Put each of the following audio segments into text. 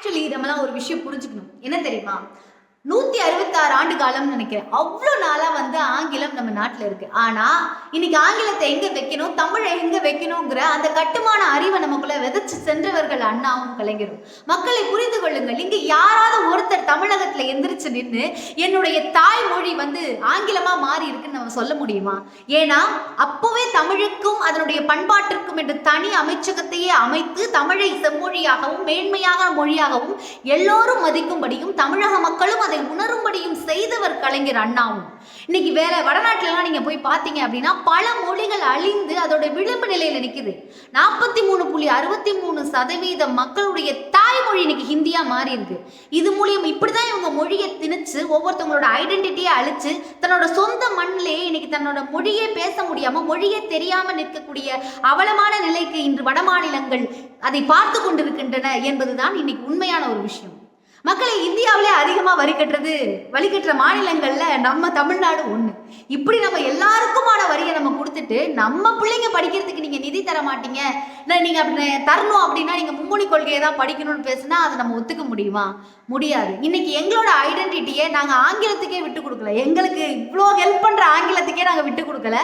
Actually நம்மலாம் ஒரு விஷயம் புரிஞ்சுக்கணும். என்ன தெரியுமா? நூத்தி அறுபத்தாறு ஆண்டு காலம்னு நினைக்கிறேன். அவ்வளோ நாளா வந்து ஆங்கிலம் நம்ம நாட்டில் இருக்கு. ஆனா இன்னைக்கு ஆங்கிலத்தை எங்க வைக்கணும் தமிழை எங்க வைக்கணுங்கிற அந்த கட்டுமான அறிவை நமக்குள்ள விதைச்சு சென்றவர்கள் அண்ணாவும் கலைஞரும். மக்களை புரிந்து கொள்ளுங்கள். இங்க தமிழகத்துல எந்திரிச்சு நின்று என்னுடைய தாய்மொழி வந்து ஆங்கிலமா மாறி இருக்குன்னு நம்ம சொல்ல முடியுமா? ஏன்னா அப்பவே தமிழுக்கும் அதனுடைய பண்பாட்டிற்கும் என்று தனி அமைச்சகத்தையே அமைத்து தமிழை செம்மொழியாகவும் மேன்மையான மொழியாகவும் எல்லோரும் மதிக்கும்படியும் தமிழக மக்களும் அதை உணரும்படியும் செய்தவர் கலைஞர் அண்ணாவும். இன்னைக்கு வேற வடநாட்டிலலாம் நீங்க போய் பார்த்தீங்க அப்படின்னா பல மொழிகள் அழிந்து அதோட விளிம்பு நிலையில நிக்குது. நாற்பத்தி மூணு புள்ளி அறுபத்தி மூணு சதவீத மக்களுடைய தாய்மொழி இன்னைக்கு ஹிந்தியா மாறி இருக்கு இது மூலியம் இப்படிதான் இவங்க மொழியை திணிச்சு ஒவ்வொருத்தவங்களோட ஐடென்டிட்டியை அழிச்சு தன்னோட சொந்த மண்ணிலேயே இன்னைக்கு தன்னோட மொழியே பேச முடியாம மொழியே தெரியாம நிற்கக்கூடிய அவலமான நிலைக்கு இன்று வட மாநிலங்கள் அதை பார்த்து கொண்டிருக்கின்றன என்பதுதான் இன்னைக்கு உண்மையான ஒரு விஷயம். மக்களை இந்தியாவிலே அதிகமாக வரி கட்டுறது வரி கட்டுற மாநிலங்களில் நம்ம தமிழ்நாடு ஒன்று இப்படி நம்ம எல்லாருக்குமான வரியை நம்ம கொடுத்துட்டு நம்ம பிள்ளைங்க படிக்கிறதுக்கு நீங்கள் நிதி தர மாட்டீங்க. இல்லை நீங்கள் அப்படி தரணும் அப்படின்னா நீங்கள் மும்மொழி கொள்கையை தான் படிக்கணும்னு பேசுனா அதை நம்ம ஒத்துக்க முடியுமா? முடியாது. இன்னைக்கு எங்களோட ஐடென்டிட்டியை நாங்கள் ஆங்கிலத்துக்கே விட்டு கொடுக்கல. எங்களுக்கு இவ்வளோ ஹெல்ப் பண்ணுற ஆங்கிலத்துக்கே நாங்கள் விட்டு கொடுக்கல.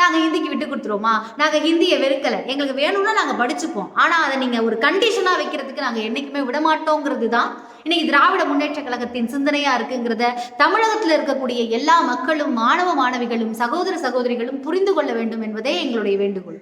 நாங்கள் ஹிந்திக்கு விட்டு கொடுத்துருவோமா? நாங்கள் ஹிந்தியை வெறுக்கலை. எங்களுக்கு வேணும்னா நாங்கள் படிச்சுப்போம். ஆனால் அதை நீங்கள் ஒரு கண்டிஷனாக வைக்கிறதுக்கு நாங்கள் என்றைக்குமே விட மாட்டோங்கிறது தான் இன்னைக்கு திராவிட முன்னேற்ற கழகத்தின் சிந்தனையா இருக்குங்கிறத தமிழகத்தில் இருக்கக்கூடிய எல்லா மக்களும் மாணவ மாணவிகளும் சகோதர சகோதரிகளும் புரிந்து கொள்ள வேண்டும் என்பதே எங்களுடைய வேண்டுகோள்.